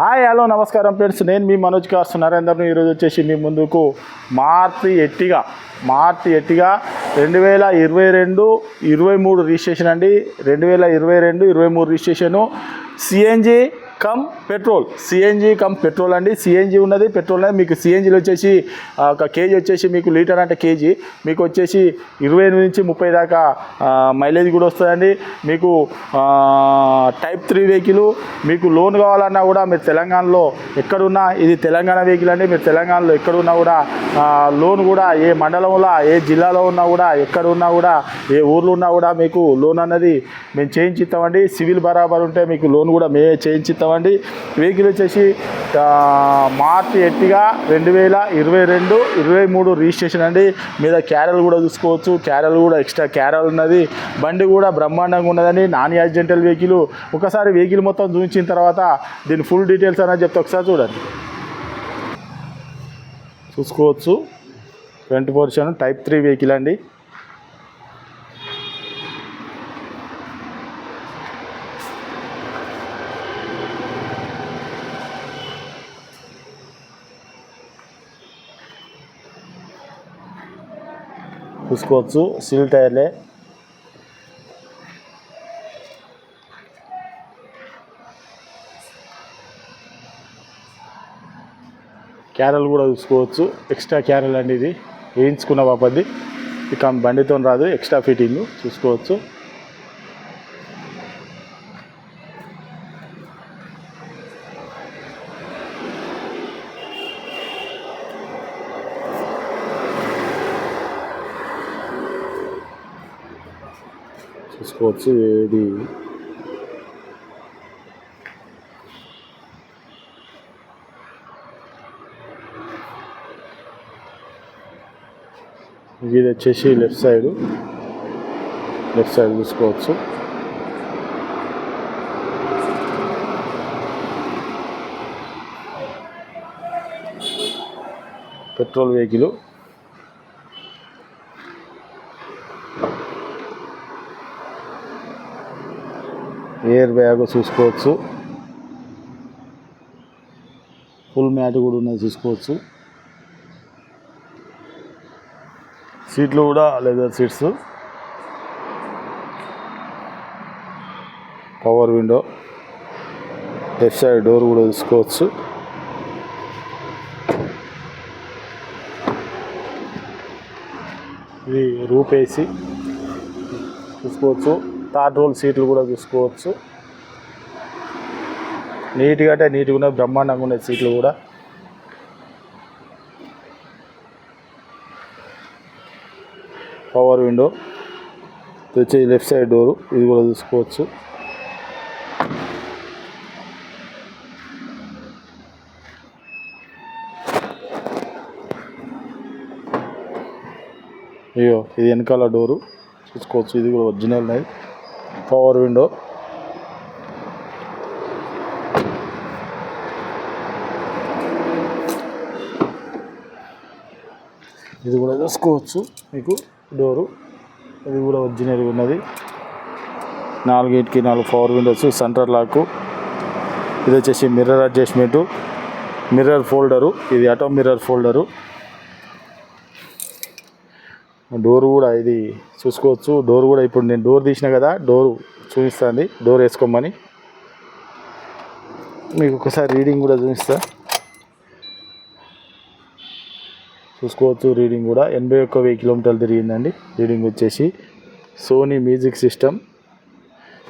Hi hello నమస్కారం friends. నేను మీ Manoj cars నరేందర్ను ఈరోజు వచ్చేసి మీ ముందుకు మార్తి ఎట్టిగా మార్తి ఎట్టిగా రెండు వేల ఇరవై రెండు ఇరవై మూడు రిజిస్ట్రేషన్ అండి. రెండు వేల ఇరవై రెండు ఇరవై మూడు registration. CNG cum petrol. CNG cum petrol అండి. సిఎన్జి ఉన్నది పెట్రోల్ అనేది మీకు సిఎన్జిలో వచ్చేసి ఒక కేజీ వచ్చేసి మీకు లీటర్ అంటే కేజీ. మీకు వచ్చేసి ఇరవై ఎనిమిది నుంచి ముప్పై దాకా మైలేజ్ కూడా వస్తుందండి. మీకు టైప్ త్రీ వెహికల్. మీకు లోన్ కావాలన్నా కూడా మీరు తెలంగాణలో ఎక్కడున్నా ఇది తెలంగాణ వెహికల్ అండి. మీరు తెలంగాణలో ఎక్కడున్నా కూడా లోన్ కూడా ఏ మండలంలో ఏ జిల్లాలో ఉన్నా కూడా ఎక్కడ ఉన్నా కూడా ఏ ఊర్లో ఉన్నా కూడా మీకు లోన్ అన్నది మేము చేయించిస్తామండి. సివిల్ బరాబర్ ఉంటే మీకు లోన్ కూడా మేమే చేయించిస్తామండి వెహికల్ వచ్చేసి మార్చి ఎట్టిగా రెండు వేల ఇరవై రెండు ఇరవై మూడు రిజిస్ట్రేషన్ అండి. మీద క్యారల్ కూడా చూసుకోవచ్చు. క్యారల్ కూడా ఎక్స్ట్రా క్యారల్ ఉన్నది. బండి కూడా బ్రహ్మాండంగా ఉన్నదండి. Non accidental vehicle. ఒకసారి వెహికల్ మొత్తం చూపించిన తర్వాత దీని ఫుల్ డీటెయిల్స్ అనేది చెప్తే ఒకసారి చూడండి. చూసుకోవచ్చు. Front portion type three vehicle అండి. చూసుకోవచ్చు. సిల్ టైర్లే క్యారల్ కూడా చూసుకోవచ్చు. ఎక్స్ట్రా క్యారల్ అండి ఇది. వేయించుకున్న పాపది ఇక బండితో రాదు. ఎక్స్ట్రా ఫిట్టింగ్ చూసుకోవచ్చు. చూసుకోవచ్చు ఇది ఇది వచ్చేసి లెఫ్ట్ సైడ్. లెఫ్ట్ సైడ్ చూసుకోవచ్చు పెట్రోల్ వెహికల్. ఎయిర్ బ్యాగ్ చూసుకోవచ్చు. ఫుల్ మ్యాట్ కూడా ఉన్నది చూసుకోవచ్చు. సీట్లు కూడా leather seats. Power window. Left side door కూడా చూసుకోవచ్చు. ఇది రూప్ ఏసీ. చూసుకోవచ్చు. థర్డ్ రోల్ సీట్లు కూడా చూసుకోవచ్చు నీట్గా అంటే నీట్గా ఉన్నాయి బ్రహ్మాండంగా ఉన్నాయి సీట్లు కూడా. పవర్ విండో ఇది వచ్చి లెఫ్ట్ సైడ్ డోరు ఇది కూడా చూసుకోవచ్చు అయ్యో ఇది వెనకాల డోరు చూసుకోవచ్చు ఇది కూడా ఒరిజినల్ నైట్ పవర్ విండో. ఇది కూడా చూసుకోవచ్చు మీకు డోరు. ఇది కూడా ఒరిజినల్ ఉన్నది. నాలుగింటికి నాలుగు పవర్ విండోస్ సెంటర్ లాక్. ఇది వచ్చేసి మిర్రర్ అడ్జస్ట్మెంటు. Mirror folder. ఇది ఆటో మిర్రర్ ఫోల్డరు. డోర్ కూడా ఇది చూసుకోవచ్చు. డోర్ కూడా ఇప్పుడు నేను డోర్ తీసిన కదా డోర్ చూపిస్తుంది. డోర్ వేసుకోమని. మీకు ఒకసారి రీడింగ్ కూడా చూపిస్తా. చూసుకోవచ్చు రీడింగ్ కూడా. ఎనభై ఒక్క వెయ్యి కిలోమీటర్లు తిరిగిందండి. రీడింగ్ వచ్చేసి సోనీ మ్యూజిక్ సిస్టమ్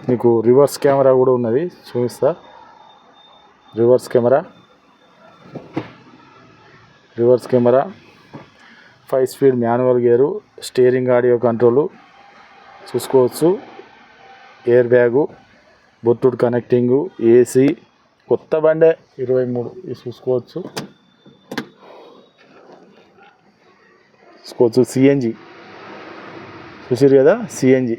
మీకు రివర్స్ కెమెరా కూడా ఉన్నది. చూపిస్తా. Reverse camera. Reverse camera. Five speed manual gear steering audio control చూసుకోవచ్చు. ఎయిర్ బ్యాగు బొట్టుడు కనెక్టింగు ఏసీ కొత్త బండే ఇరవై మూడు ఇది చూసుకోవచ్చు. చూసుకోవచ్చు సిఎన్జి చూసారు కదా సిఎన్జి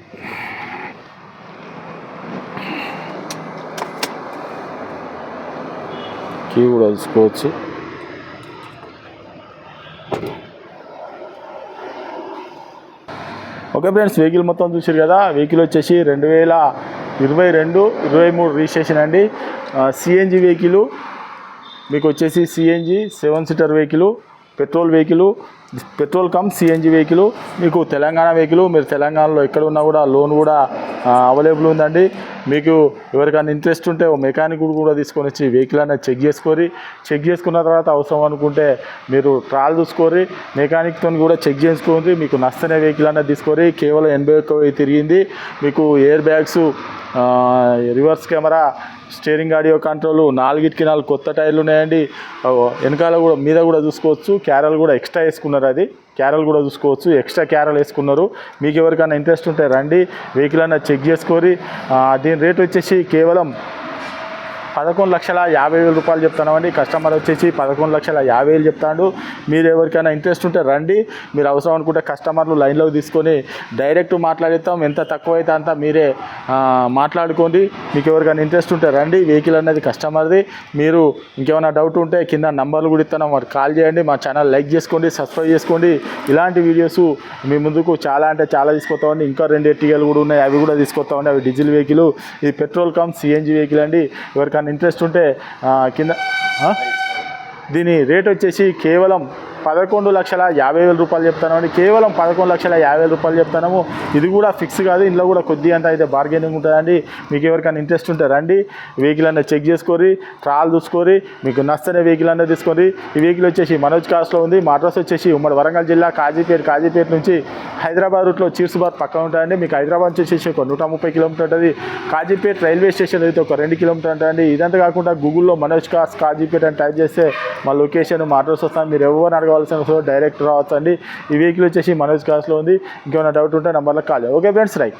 కీ కూడా చూసుకోవచ్చు. ఓకే ఫ్రెండ్స్ వెహికల్ మొత్తం చూసారు కదా వెహికల్ వచ్చేసి రెండు వేల ఇరవై రెండు ఇరవై మూడు రిజిస్ట్రేషన్ అండి. సిఎన్జి వెహికల్ మీకు వచ్చేసి CNG seven seater vehicle petrol vehicle petrol cum CNG vehicle మీకు తెలంగాణ వెహికల్ మీరు తెలంగాణలో ఎక్కడ ఉన్నా కూడా లోన్ కూడా అవైలబుల్ ఉందండి. మీకు ఎవరికైనా ఇంట్రెస్ట్ ఉంటే ఓ మెకానిక్ కూడా తీసుకొని వచ్చి వెహికల్ అనేది చెక్ చేసుకొని చెక్ చేసుకున్న తర్వాత అవసరం అనుకుంటే మీరు ట్రాల్ చూసుకొని మెకానిక్తో కూడా చెక్ చేసుకోండి మీకు నచ్చనే వెహికల్ అనేది తీసుకొని కేవలం ఎనభై ఒక్క తిరిగింది. మీకు air bags reverse camera steering audio control నాలుగిటికి నాలుగు కొత్త టైర్లు ఉన్నాయండి. వెనకాల కూడా మీద కూడా చూసుకోవచ్చు. క్యారల్ కూడా ఎక్స్ట్రా వేసుకున్నారు అది. క్యారల్ కూడా చూసుకోవచ్చు. ఎక్స్ట్రా క్యారల్ వేసుకున్నారు. మీకు ఎవరికైనా ఇంట్రెస్ట్ ఉంటే రండి. వెహికల్ అన్న చెక్ చేసుకొని దీని రేట్ వచ్చేసి కేవలం పదకొండు లక్షల యాభై వేల రూపాయలు చెప్తున్నామండి. కస్టమర్ వచ్చేసి పదకొండు లక్షల యాభై వేలు చెప్తాడు. మీరు ఎవరికైనా ఇంట్రెస్ట్ ఉంటే రండి. మీరు అవసరం అనుకుంటే కస్టమర్లు లైన్లోకి తీసుకొని డైరెక్ట్ మాట్లాడిస్తాం ఎంత తక్కువ అయితే అంత మీరే మాట్లాడుకోండి. మీకు ఎవరికైనా ఇంట్రెస్ట్ ఉంటే రండి. వెహికల్ అనేది కస్టమర్ది. మీరు ఇంకేమైనా డౌట్ ఉంటే కింద నంబర్లు కూడా ఇస్తాను. వారికి కాల్ చేయండి. మా ఛానల్ లైక్ చేసుకోండి. సబ్స్క్రైబ్ చేసుకోండి. ఇలాంటి వీడియోస్ మీ ముందుకు చాలా అంటే చాలా తీసుకొస్తామండి ఇంకా రెండు ఎట్టిగలు కూడా ఉన్నాయి. అవి కూడా తీసుకొస్తామండి అవి డీజిల్ వెహికల్. ఇది పెట్రోల్ కమ్ సిఎన్జి వెహికల్ అండి. ఎవరికైనా ఇంట్రెస్ట్ ఉంటే కింద దీని రేట్ వచ్చేసి కేవలం పదకొండు లక్షల యాభై వేల రూపాయలు చెప్తానండి కేవలం పదకొండు లక్షల యాభై వేల రూపాయలు చెప్తాము ఇది కూడా ఫిక్స్ కాదు ఇందులో కూడా కొద్ది అంత అయితే బార్గెనింగ్ ఉంటుందండి. మీకు ఎవరికైనా ఇంట్రెస్ట్ ఉంటే రండి వెహికల్ అనేది చెక్ చేసుకొని ట్రాల్ చూసుకొని మీకు నచ్చని వెహికల్ అనేది తీసుకొని ఈ వెహికల్ వచ్చేసి మనోజ్ కార్స్లో ఉంది మా అడ్రస్ వచ్చేసి ఉమ్మడి వరంగల్ జిల్లా కాజీపేట కాజీపేట నుంచి హైదరాబాద్ రూట్లో చీర్సుబాద్ పక్కన ఉంటాయండి మీకు హైదరాబాద్ నుంచి వచ్చేసి ఒక నూట ముప్పై కిలోమీటర్ ఉంటుంది. కాజీపేట రైల్వే స్టేషన్ అయితే ఒక రెండు కిలోమీటర్ ఉంటుందండి. ఇదంతా కాకుండా గూగుల్లో మనోజ్ కార్స్ కాజీపేట అని టైప్ చేస్తే మా లొకేషన్ మా అడ్రస్ వస్తాను. మీరు ఎవరు అడగవలసిన అవసరం డైరెక్ట్ రావచ్చు అండి ఈ వెహికల్ వచ్చేసి మనోజ్ కాస్ట్లో ఉంది. ఇంకేమైనా డౌట్ ఉంటే నెంబర్లో కాల్ ఓకే ఫ్రెండ్స్ రైట్